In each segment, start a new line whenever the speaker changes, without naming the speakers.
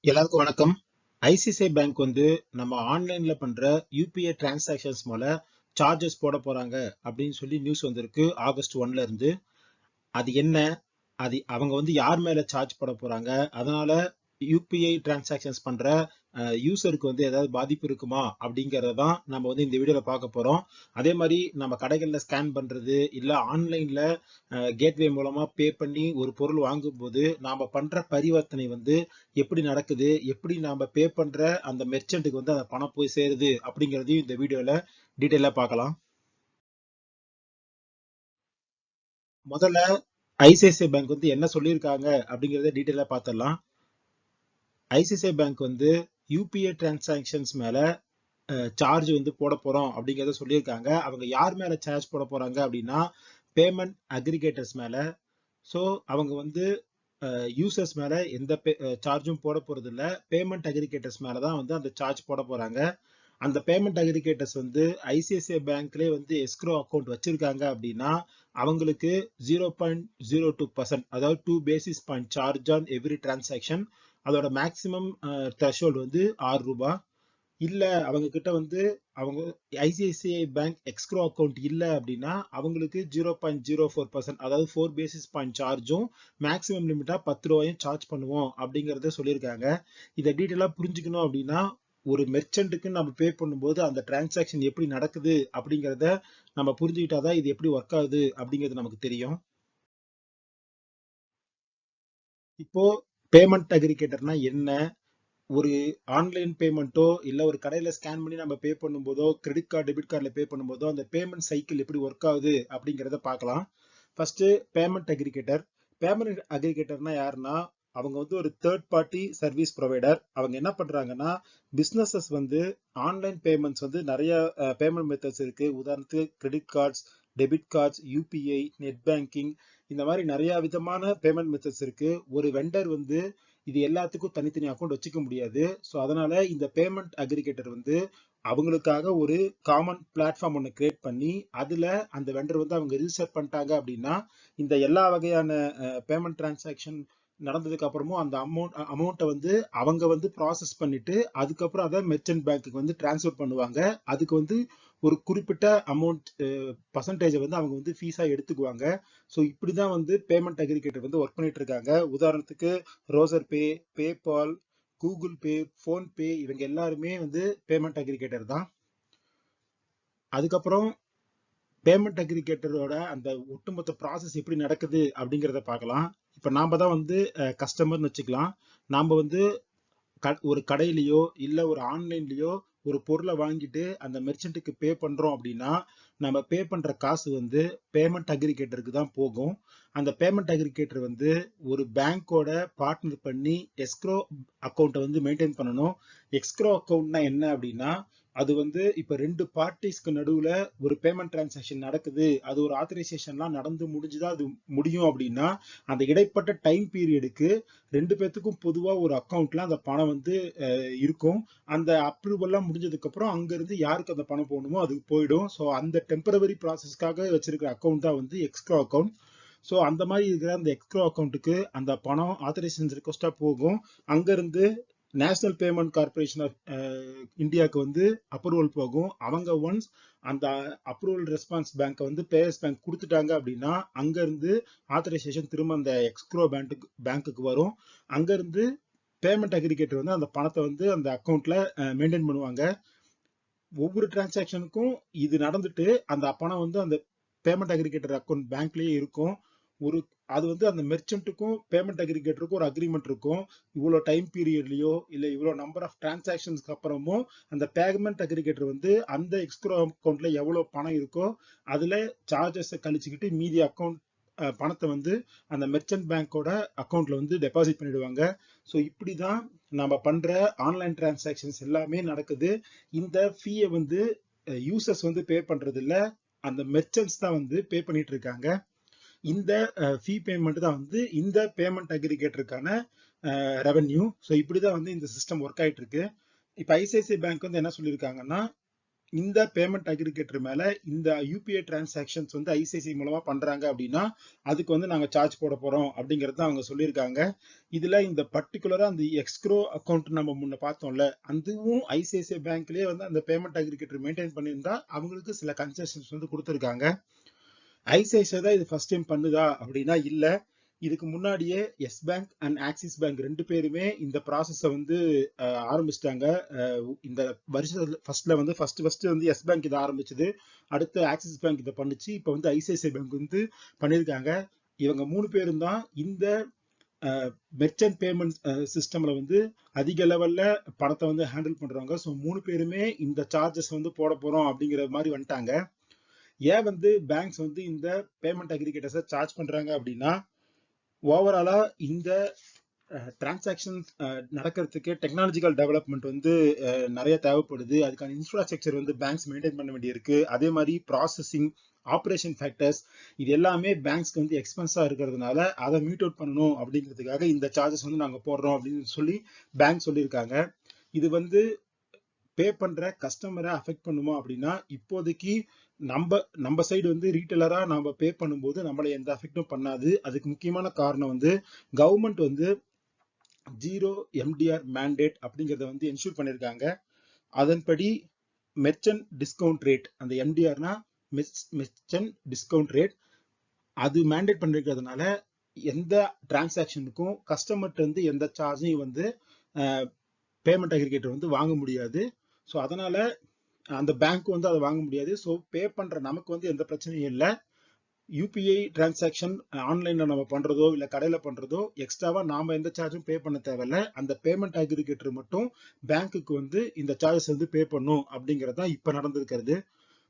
எல்லாருக்கும் வணக்கம். ICICI bank வந்து நம்ம ஆன்லைன்ல பண்ற யூபிஐ டிரான்சாக்ஷன்ஸ் மேல சார்ஜஸ் போட போறாங்க அப்படின்னு சொல்லி நியூஸ் வந்திருக்கு ஆகஸ்ட் ஒன்ல இருந்து. அது என்ன? அது அவங்க வந்து யார் மேல சார்ஜ் போட போறாங்க? அதனால யூபிஐ டிரான்சாக்ஷன்ஸ் பண்ற யூசருக்கு வந்து ஏதாவது பாதிப்பு இருக்குமா? அப்படிங்கறத தான் நம்ம வந்து இந்த வீடியோல பார்க்க போறோம். அதே மாதிரி நம்ம கடைகள்ல ஸ்கேன் பண்றது இல்ல ஆன்லைன்ல கேட்வே மூலமா பே பண்ணி ஒரு பொருள் வாங்கும்போது நாம பண்ற பரிவர்த்தனை வந்து எப்படி நடக்குது? எப்படி நாம பே பண்ற அந்த மெர்ச்சன்ட்டுக்கு வந்து அந்த பணம் போய் சேருது? அப்படிங்கறதையும் இந்த வீடியோல டீட்டெயிலா பார்க்கலாம். முதல்ல ஐசிஐசிஐ பேங்க் வந்து என்ன சொல்லியிருக்காங்க? அப்படிங்கிறத டீட்டெயிலாக பார்த்துடலாம். ஐசிஐசிஐ பேங்க் வந்து யூபிஐ டிரான்சாக்ஷன்ஸ் மேலே சார்ஜ் வந்து போட போகிறோம் அப்படிங்கிறத சொல்லியிருக்காங்க. அவங்க யார் மேலே சார்ஜ் போட போகிறாங்க அப்படின்னா பேமெண்ட் அக்ரிகேட்டர்ஸ் மேலே. ஸோ அவங்க வந்து யூசர்ஸ் மேலே எந்த பே சார்ஜும் போட போகிறது இல்லை. பேமெண்ட் அக்ரிகேட்டர்ஸ் மேலே தான் வந்து அந்த சார்ஜ் போட போகிறாங்க அந்த பேமெண்ட் அக்ரிகேட்டர்ஸ் வந்து ஐசிஐசிஐ பேங்க்லேயே வந்து எஸ்க்ரோ அக்கௌண்ட் வச்சுருக்காங்க அப்படின்னா அவங்களுக்கு zero point zero two percent அதாவது two basis point charge on every transaction அதோட மேக்சிமம் த்ரெஷோல்டு வந்து ஆறு ரூபாய் இல்லை அவங்க கிட்ட வந்து அவங்க ஐசிஐசிஐ பேங்க் எக்ஸ்க்ரோ அக்கௌண்ட் இல்லை அப்படின்னா அவங்களுக்கு zero point zero four percent அதாவது ஃபோர் பேசிஸ் பாயிண்ட் சார்ஜும் மேக்ஸிமம் லிமிட்டாக பத்து ரூபாயும் சார்ஜ் பண்ணுவோம் அப்படிங்கிறத சொல்லியிருக்காங்க. இதை டீட்டெயிலாக புரிஞ்சுக்கணும் அப்படின்னா ஒரு மெர்ச்சன்ட்டுக்கு நம்ம பே பண்ணும்போது அந்த டிரான்சாக்ஷன் எப்படி நடக்குது அப்படிங்கிறத நம்ம புரிஞ்சுக்கிட்டாதான் இது எப்படி ஒர்க் ஆகுது அப்படிங்கிறது நமக்கு தெரியும். இப்போ பேமெண்ட் அக்ரிகேட்டர்னா என்ன? ஒரு ஆன்லைன் பேமெண்ட்டோ இல்ல ஒரு கடையில ஸ்கேன் பண்ணி நம்ம பே பண்ணும்போதோ கிரெடிட் கார்டு டெபிட் கார்டில் பே பண்ணும்போதோ அந்த பேமெண்ட் சைக்கிள் எப்படி ஒர்க் ஆகுது அப்படிங்கிறத பார்க்கலாம். ஃபர்ஸ்ட் பேமெண்ட் அக்ரிகேட்டர் பேமெண்ட் அக்ரிகேட்டர்னா யாருன்னா அவங்க வந்து ஒரு தேர்ட் பார்ட்டி சர்வீஸ் ப்ரொவைடர் அவங்க என்ன பண்றாங்கன்னா பிசினஸஸ் வந்து ஆன்லைன் பேமெண்ட்ஸ் வந்து நிறைய பேமெண்ட் மெத்தட்ஸ் இருக்கு. உதாரணத்துக்கு credit cards debit cards UPI net banking இந்த மாதிரி நிறைய விதமான பேமெண்ட் மெத்தட்ஸ் இருக்கு. ஒரு வெண்டர் வந்து இது எல்லாத்துக்கும் தனித்தனி அக்கௌண்ட் வச்சுக்க முடியாது. ஸோ அதனால இந்த பேமெண்ட் அக்ரிகேட்டர் வந்து அவங்களுக்காக ஒரு காமன் பிளாட்ஃபார்ம் ஒன்று கிரியேட் பண்ணி அதில் அந்த வெண்டர் வந்து அவங்க ரிஜிஸ்டர் பண்ணிட்டாங்க அப்படின்னா இந்த எல்லா வகையான பேமெண்ட் டிரான்சாக்ஷன் நடந்ததுக்கு அப்புறமும் அந்த அமௌண்ட் அமௌண்ட்டை வந்து அவங்க வந்து ப்ராசஸ் பண்ணிட்டு அதுக்கப்புறம் அதை மெர்ச்சன்ட் பேங்க்குக்கு வந்து டிரான்ஸ்ஃபர் பண்ணுவாங்க. அதுக்கு வந்து ஒரு குறிப்பிட்ட அமௌண்ட் பர்சன்டேஜை வந்து அவங்க வந்து ஃபீஸாக எடுத்துக்குவாங்க. ஸோ இப்படி தான் வந்து பேமெண்ட் அக்ரிகேட்டர் வந்து ஒர்க் பண்ணிட்டு இருக்காங்க. உதாரணத்துக்கு Razorpay PayPal Google Pay PhonePe இவங்க எல்லாருமே வந்து பேமெண்ட் அக்ரிகேட்டர் தான். அதுக்கப்புறம் பேமெண்ட் அக்ரிகேட்டரோட அந்த ஒட்டுமொத்த ப்ராசஸ் எப்படி நடக்குது அப்படிங்கிறத பார்க்கலாம். இப்போ நாம் தான் வந்து கஸ்டமர்னு வச்சுக்கலாம். நாம் வந்து க ஒரு கடையிலையோ இல்லை ஒரு ஆன்லைன்லேயோ ஒரு பொருளை வாங்கிட்டு அந்த மெர்ச்சன்ட்டுக்கு பே பண்ணுறோம் அப்படின்னா நம்ம பே பண்ணுற காசு வந்து பேமெண்ட் அக்ரிகேட்டருக்கு தான் போகும். அந்த பேமெண்ட் அக்ரிகேட்டர் வந்து ஒரு பேங்க்கோட பார்ட்னர் பண்ணி எஸ்க்ரோ அக்கௌண்ட்டை வந்து மெயின்டைன் பண்ணணும். எக்ஸ்க்ரோ அக்கௌண்ட்னா என்ன அப்படின்னா அது வந்து இப்ப ரெண்டு பார்ட்டிஸ்க்கு நடுவுல ஒரு பேமெண்ட் டிரான்சாக்ஷன் நடக்குது. அது ஒரு ஆத்தரைசேஷன்லாம் நடந்து முடிஞ்சுதான் அது முடியும் அப்படின்னா அந்த இடைப்பட்ட டைம் பீரியடுக்கு ரெண்டு பேர்த்துக்கும் பொதுவா ஒரு அக்கௌண்ட்ல அந்த பணம் வந்து இருக்கும். அந்த அப்ரூவல்லாம் முடிஞ்சதுக்கு அப்புறம் அங்க இருந்து யாருக்கு அந்த பணம் போகணுமோ அதுக்கு போயிடும். ஸோ அந்த டெம்பரவரி ப்ராசஸ்க்காக வச்சிருக்கிற அக்கௌண்ட் தான் வந்து எக்ஸ்ட்ரா அக்கௌண்ட் ஸோ அந்த மாதிரி இருக்கிற அந்த எக்ஸ்ட்ரா அக்கௌண்ட்டுக்கு அந்த பணம் ஆத்தரைசேஷன் ரிக்வஸ்டா போகும். அங்க இருந்து நேஷனல் பேமெண்ட் கார்பரேஷன் ஆஃப் இந்தியாவுக்கு வந்து அப்ரூவல் போகும். அவங்க ஒன்ஸ் அந்த அப்ரூவல் ரெஸ்பான்ஸ் பேங்க்கை வந்து பேயர்ஸ் பேங்க் கொடுத்துட்டாங்க அப்படின்னா அங்கேருந்து ஆத்தரைசேஷன் திரும்ப அந்த எக்ஸ்க்ரோ பேங்க்கு பேங்க்குக்கு வரும். அங்கேருந்து பேமெண்ட் அக்ரிகேட்டர் வந்து அந்த பணத்தை வந்து அந்த அக்கௌண்ட்டில் மெயின்டைன் பண்ணுவாங்க. ஒவ்வொரு டிரான்சாக்ஷனுக்கும் இது நடந்துட்டு அந்த பணம் வந்து அந்த பேமெண்ட் அக்ரிகேட்டர் அக்கௌண்ட் பேங்க்லயே இருக்கும். ஒரு அது வந்து அந்த மெர்ச்சன்ட்டுக்கும் பேமெண்ட் அக்ரிகேட்டருக்கும் ஒரு அக்ரிமெண்ட் இருக்கும். இவ்வளோ டைம் பீரியட்லையோ இல்லை இவ்வளோ நம்பர் ஆஃப் டிரான்சாக்ஷன்ஸ்க்கு அப்புறமும் அந்த பேமெண்ட் அக்ரிகேட்டர் வந்து அந்த எக்ஸ்க்ரோ அக்கௌண்ட்ல எவ்வளோ பணம் இருக்கோ அதில் சார்ஜஸை கழிச்சுக்கிட்டு மீதி அக்கௌண்ட் பணத்தை வந்து அந்த மெர்ச்சன்ட் பேங்க்கோட அக்கௌண்ட்ல வந்து டெபாசிட் பண்ணிடுவாங்க. ஸோ இப்படி தான் நம்ம பண்ற ஆன்லைன் டிரான்சாக்ஷன்ஸ் எல்லாமே நடக்குது. இந்த ஃபீயை வந்து யூசர்ஸ் வந்து பே பண்றது அந்த மெர்ச்சன்ட்ஸ் தான் வந்து பே பண்ணிட்டு இருக்காங்க. இந்த ஃபீ பேமெண்ட் தான் வந்து இந்த பேமெண்ட் அக்ரிகேட்டருக்கான ரெவன்யூ ஸோ இப்படி தான் வந்து இந்த சிஸ்டம் ஒர்க் ஆகிட்டு இருக்கு இப்போ ஐசிஐசிஐ பேங்க் வந்து என்ன சொல்லியிருக்காங்கன்னா இந்த பேமெண்ட் அக்ரிகேட்டர் மேல இந்த யூபிஐ டிரான்சாக்ஷன்ஸ் வந்து ஐசிஐசி மூலமா பண்றாங்க அப்படின்னா அதுக்கு வந்து நாங்க சார்ஜ் போட போறோம் அப்படிங்கறத அவங்க சொல்லியிருக்காங்க. இதுல இந்த பர்டிகுலரா அந்த எக்ஸ்க்ரோ அக்கௌண்ட் நம்ம முன்ன பார்த்தோம்ல அதுவும் ஐசிஐசிஐ பேங்க்லயே வந்து அந்த பேமெண்ட் அக்ரிகேட்டர் மெயின்டைன் பண்ணியிருந்தா அவங்களுக்கு சில கன்செஷன்ஸ் வந்து கொடுத்துருக்காங்க. ஐசிஐசிஐ தான் இது ஃபர்ஸ்ட் டைம் பண்ணுதா அப்படின்னா இல்ல. இதுக்கு முன்னாடியே Yes Bank and Axis Bank ரெண்டு பேருமே இந்த ப்ராசஸை வந்து ஆரம்பிச்சிட்டாங்க. இந்த வருஷத்துல ஃபர்ஸ்ட்ல வந்து ஃபர்ஸ்ட் ஃபர்ஸ்ட் வந்து எஸ் பேங்க் இதை ஆரம்பிச்சது. அடுத்து ஆக்சிஸ் பேங்க் இதை பண்ணுச்சு. இப்போ வந்து ஐசிஐசிஐ பேங்க் வந்து பண்ணியிருக்காங்க. இவங்க மூணு பேரும் தான் இந்த மெர்ச்சன்ட் பேமெண்ட் சிஸ்டம்ல வந்து அதிக லெவல்ல பணத்தை வந்து ஹேண்டில் பண்றாங்க ஸோ மூணு பேருமே இந்த சார்ஜஸ் வந்து போட போறோம் அப்படிங்கிற மாதிரி வந்துட்டாங்க. ஏன் வந்து பேங்க்ஸ் வந்து இந்த பேமெண்ட் அக்ரிகேட்டர்ஸை சார்ஜ் பண்ணுறாங்க அப்படின்னா ஓவராலாக இந்த டிரான்சாக்ஷன்ஸ் நடக்கிறதுக்கு டெக்னாலஜிக்கல் டெவலப்மெண்ட் வந்து நிறைய தேவைப்படுது. அதுக்கான இன்ஃப்ராஸ்ட்ரக்சர் வந்து பேங்க்ஸ் மெயின்டைன் பண்ண வேண்டியிருக்கு. அதே மாதிரி ப்ராசஸிங் ஆப்ரேஷன் ஃபேக்டர்ஸ் இது எல்லாமே பேங்க்ஸ்க்கு வந்து எக்ஸ்பென்ஸாக இருக்கிறதுனால அதை மியூட் அவுட் பண்ணணும் அப்படிங்கிறதுக்காக இந்த சார்ஜஸ் வந்து நாங்கள் போடுறோம் அப்படின்னு சொல்லி பேங்க் சொல்லியிருக்காங்க. இது வந்து பே பண்ணுற கஸ்டமரை அஃபெக்ட் பண்ணுமா அப்படின்னா இப்போதைக்கு நம்ம நம்ம சைடு வந்து ரீட்டைலரா நம்ம பே பண்ணும்போது நம்மளை எந்த அஃபெக்டும் பண்ணாது. அதுக்கு முக்கியமான காரணம் வந்து கவர்மெண்ட் வந்து ஜீரோ எம்டிஆர் மேண்டேட் அப்படிங்கிறத வந்து என்ஷூர் பண்ணியிருக்காங்க அதன்படி மெர்ச்சன்ட் டிஸ்கவுண்ட் ரேட் அந்த எம்டிஆர்னா மெர்ச்சன்ட் டிஸ்கவுண்ட் ரேட் அது மேண்டேட் பண்ணிருக்கிறதுனால எந்த டிரான்சாக்ஷனுக்கும் கஸ்டமர்கிட்ட வந்து எந்த சார்ஜையும் வந்து பேமெண்ட் அக்ரிகேட்டர் வந்து வாங்க முடியாது. ஸோ அதனால் அந்த பேங்க் வந்து அதை வாங்க முடியாது. ஸோ பே பண்ணுற நமக்கு வந்து எந்த பிரச்சனையும் இல்லை. யூபிஐ டிரான்சாக்ஷன் ஆன்லைனில் நம்ம பண்ணுறதோ இல்லை கடையில் பண்ணுறதோ எக்ஸ்ட்ராவாக நாம் எந்த சார்ஜும் பே பண்ண தேவையில்ல. அந்த பேமெண்ட் அக்ரிகேட்டர் மட்டும் பேங்க்குக்கு வந்து இந்த சார்ஜஸ் வந்து பே பண்ணும் அப்படிங்கிறது தான் இப்போ நடந்திருக்கிறது.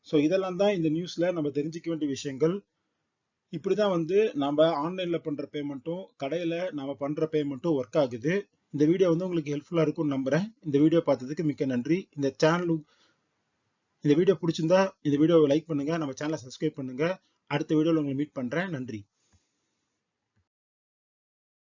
ஸோ இதெல்லாம் தான் இந்த நியூஸில் நம்ம தெரிஞ்சிக்க வேண்டிய விஷயங்கள். இப்படி தான் வந்து நம்ம ஆன்லைனில் பண்ணுற பேமெண்ட்டும் கடையில் நம்ம பண்ணுற பேமெண்ட்டும் ஒர்க் ஆகுது. இந்த வீடியோ வந்து உங்களுக்கு ஹெல்ப்ஃபுல்லா இருக்கும்னு நம்புறேன். இந்த வீடியோ பார்த்ததுக்கு மிக்க நன்றி. இந்த சேனல் இந்த வீடியோ பிடிச்சிருந்தா இந்த வீடியோவை லைக் பண்ணுங்க. நம்ம சேனலை சப்ஸ்கிரைப் பண்ணுங்க. அடுத்த வீடியோவில் உங்களை மீட் பண்றேன். நன்றி.